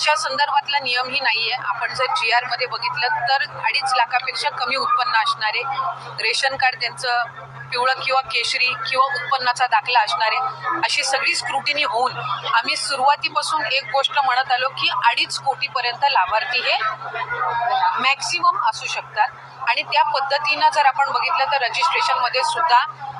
अशा संदर्भातला नियमही आहे आपण जर जी आरमध्ये बघितलं तर अडीच लाखापेक्षा कमी उत्पन्न असणारे रेशन कार्ड त्यांचं पिवळं किंवा केशरी किंवा उत्पन्नाचा दाखला असणारे अशी सगळी स्क्रुटिनी होऊन आम्ही सुरुवातीपासून एक गोष्ट म्हणत आलो की अडीच कोटीपर्यंत लाभार्थी हे मॅक्सिमम असू शकतात. आणि त्या पद्धतीनं जर आपण बघितलं तर रजिस्ट्रेशनमध्ये सुद्धा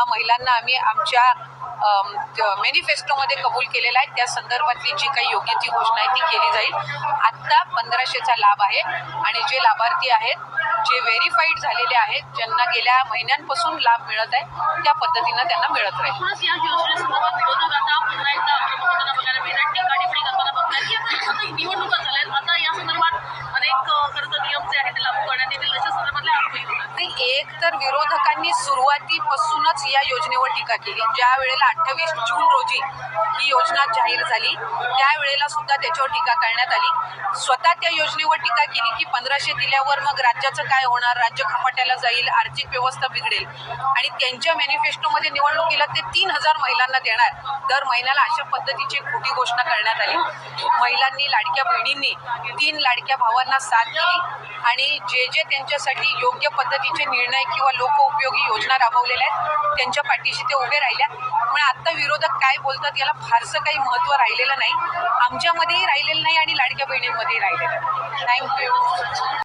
हा महिलांना आम्ही आमच्या मॅनिफेस्टोमध्ये कबूल केलेला आहे त्या संदर्भातली जी काही योग्य ती घोषणा आहे ती केली जाईल. आत्ता पंधराशेचा लाभ आहे आणि जे लाभार्थी आहेत जे व्हेरीफाईड झालेले आहेत ज्यांना गेल्या महिन्यांपासून लाभ मिळत आहे त्या पद्धतीनं त्यांना मिळत राहील. तर विरोधकांनी सुरुवातीपासूनच या योजनेवर टीका केली. ज्या वेळेला अठ्ठावीस जून रोजी ही योजना जाहीर झाली त्यावेळेला सुद्धा त्याच्यावर टीका करण्यात आली. स्वतः त्या योजनेवर टीका केली की पंधराशे दिल्यावर मग राज्याचं काय होणार? राज्य खपाट्याला जाईल आर्थिक व्यवस्था बिघडेल. आणि त्यांच्या मॅनिफेस्टोमध्ये निवडणुकीला ते तीन हजार महिलांना देणार. दर महिन्याला अशा पद्धतीची खोटी घोषणा करण्यात आली. महिलांनी लाडक्या बहिणींनी तीन लाडक्या भावांना साथ दिली. आणि जे जे त्यांच्यासाठी योग्य पद्धतीचे निर्णय किंवा लोकउपयोगी योजना राबवलेल्या आहेत त्यांच्या पाठीशी ते उभे राहिल्या. पण आता विरोधक काय बोलतात याला फारसं काही महत्त्व राहिलेलं नाही. आमच्यामध्येही राहिलेलं नाही आणि लाडक्या बहिणींमध्येही राहिलेलं नाही. थँक्यू